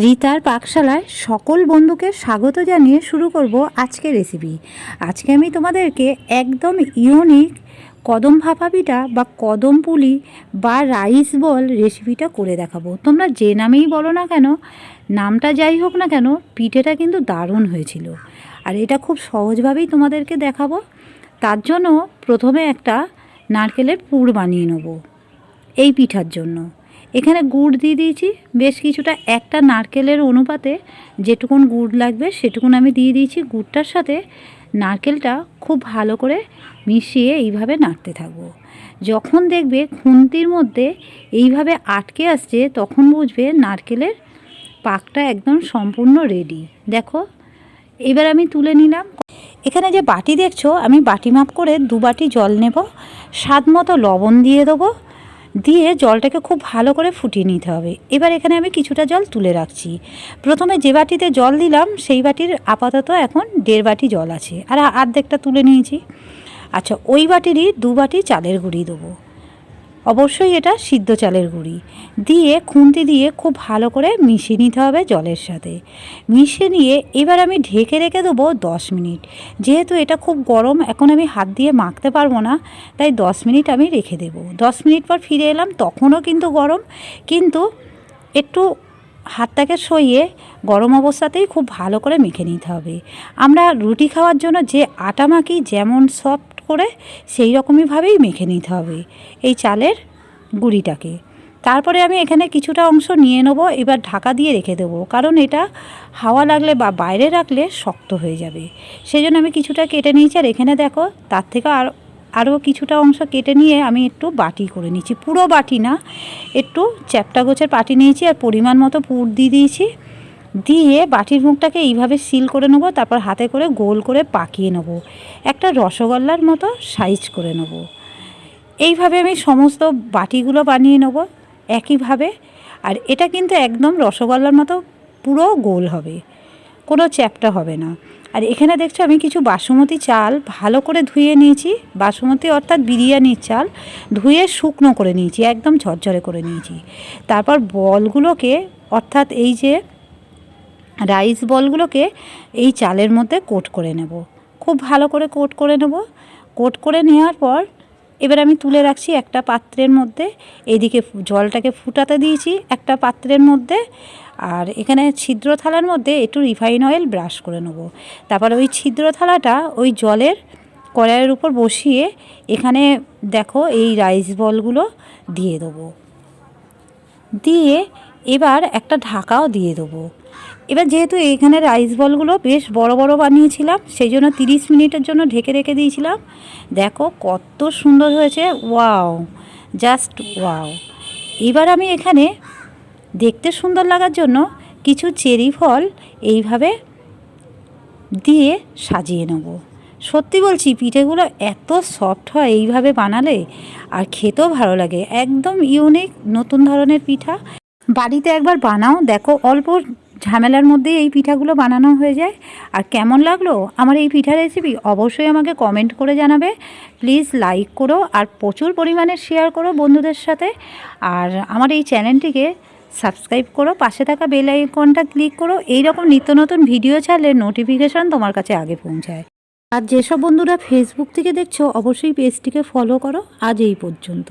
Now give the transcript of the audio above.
রিতার পাকশালায় সকল বন্ধুকে স্বাগত জানিয়ে শুরু করব আজকে রেসিপি আজকে আমি তোমাদেরকে একদম ইউনিক কদম ভাপা পিঠা বা কদম পুলি বা রাইস বল রেসিপিটা করে দেখাবো। তোমরা যে নামেই বলো না কেন, নামটা যাই হোক না কেন, পিঠেটা কিন্তু দারুণ হয়েছিল। আর এটা খুব সহজভাবেই তোমাদেরকে দেখাবো। তার জন্য প্রথমে একটা নারকেলের পুর বানিয়ে নেব এই পিঠার জন্য। এখানে গুড় দিয়ে দিয়েছি। বেশ কিছুটা একটা নারকেলের অনুপাতে যেটুকুন গুড় লাগবে সেটুকুন আমি দিয়ে দিয়েছি। গুড়টার সাথে নারকেলটা খুব ভালো করে মিশিয়ে এইভাবে নাড়তে থাকব। যখন দেখবে খুন্তির মধ্যে এইভাবে আটকে আসছে, তখন বুঝবে নারকেলের পাকটা একদম সম্পূর্ণ রেডি দেখো, এবার আমি তুলে নিলাম। এখানে যে বাটি দেখছ, আমি বাটি মাপ করে দু বাটি জল নেব। স্বাদ মতো লবণ দিয়ে দেবো। দিয়ে জলটাকে খুব ভালো করে ফুটিয়ে নিতে হবে। এবার এখানে আমি কিছুটা জল তুলে রাখছি। প্রথমে যে বাটিতে জল দিলাম, সেই বাটির আপাতত এখন দেড় বাটি জল আছে। আর আর্ধেকটা তুলে নিয়েছি। আচ্ছা ওই বাটিরই দু বাটি চালের গুঁড়ি দেবো। অবশ্যই এটা সিদ্ধ চালের গুঁড়ি। দিয়ে খুন্তি দিয়ে খুব ভালো করে মিশিয়ে নিতে হবে জলের সাথে। মিশিয়ে নিয়ে এবার আমি ঢেকে রেখে দেবো দশ মিনিট। যেহেতু এটা খুব গরম, এখন আমি হাত দিয়ে মাখতে পারব না, তাই দশ মিনিট আমি রেখে দেবো। দশ মিনিট পর ফিরে এলাম, তখনও কিন্তু গরম। কিন্তু একটু হাতটাকে সইয়ে গরম অবস্থাতেই খুব ভালো করে মেখে নিতে হবে। আমরা রুটি খাওয়ার জন্য যে আটা মাখি, যেমন সফট করে সেই রকমইভাবেই মেখে নিতে হবে এই চালের গুঁড়িটাকে। তারপরে আমি এখানে কিছুটা অংশ নিয়ে নেব, এবার ঢাকা দিয়ে রেখে দেবো, কারণ এটা হাওয়া লাগলে বা বাইরে রাখলে শক্ত হয়ে যাবে। সেই জন্য আমি কিছুটা কেটে নিয়েছি, আর এখানে দেখো তার থেকে আর, আরও কিছুটা অংশ কেটে নিয়ে আমি একটু বাটি করে নিয়েছি। পুরো বাটি না, একটু চ্যাপটা গোছের পাটি নিয়েছি, আর পরিমাণ মতো পুর দিয়ে দিয়েছি। দিয়ে বাটির মুখটাকে এইভাবে সিল করে নেব, তারপর হাতে করে গোল করে পাকিয়ে নেব। একটা রসগোল্লার মতো সাইজ করে নেব। এইভাবে আমি সমস্ত বাটিগুলো বানিয়ে নেব একইভাবে, আর এটা কিন্তু একদম রসগোল্লার মতো পুরো গোল হবে, কোনো চ্যাপটা হবে না। আর এখানে দেখছ আমি কিছু বাসমতি চাল ভালো করে ধুয়ে নিয়েছি, বাসমতি অর্থাৎ বিরিয়ানির চাল ধুয়ে শুকনো করে নিয়েছি, একদম ঝরঝরে করে নিয়েছি। তারপর বলগুলোকে অর্থাৎ এই যে রাইস বলগুলোকে এই চালের মধ্যে কোট করে নেব। খুব ভালো করে কোট করে নেব। কোট করে নেওয়ার পর এবার আমি তুলে রাখছি একটা পাত্রের মধ্যে। এইদিকে জলটাকে ফুটাতে দিয়েছি একটা পাত্রের মধ্যে। আর এখানে ছিদ্র থালার মধ্যে একটু রিফাইন অয়েল ব্রাশ করে নেব। তারপর ওই ছিদ্র থালাটা ওই জলের কড়াইয়ের উপর বসিয়ে এখানে দেখো এই রাইস বলগুলো দিয়ে দেবো। দিয়ে এবার একটা ঢাকাও দিয়ে দেবো। এবার যেহেতু এইখানে রাইস বলগুলো বেশ বড় বড় বানিয়েছিলাম, সেই জন্য তিরিশ মিনিটের জন্য ঢেকে রেখে দিয়েছিলাম। দেখো কত সুন্দর হয়েছে, ওয়াও জাস্ট ওয়াও। এবার আমি এখানে দেখতে সুন্দর লাগার জন্য কিছু চেরি ফল এইভাবে দিয়ে সাজিয়ে নেব। সত্যি বলছি, পিঠেগুলো এত সফট হয় এইভাবে বানালে, আর খেতেও ভালো লাগে। একদম ইউনিক নতুন ধরনের পিঠা। বাড়িতে একবার বানাও। দেখো, অল্প ঝামেলার মধ্যে এই পিঠাগুলো বানানো হয়ে যায়। আর কেমন লাগল আমার এই পিঠা রেসিপি অবশ্যই আমাকে কমেন্ট করে জানাবে। প্লিজ লাইক করো আর প্রচুর পরিমাণে শেয়ার করো বন্ধুদের সাথে। আর আমার এই চ্যানেলটিকে সাবস্ক্রাইব করো, পাশে থাকা বেল আইকনটা ক্লিক করো। এই রকম নিত্য নতুন ভিডিও ছাড়লে নোটিফিকেশান তোমার কাছে আগে পৌঁছায়। আর যেসব বন্ধুরা ফেসবুক থেকে দেখছ, অবশ্যই পেজটিকে ফলো করো। আজ এই পর্যন্ত।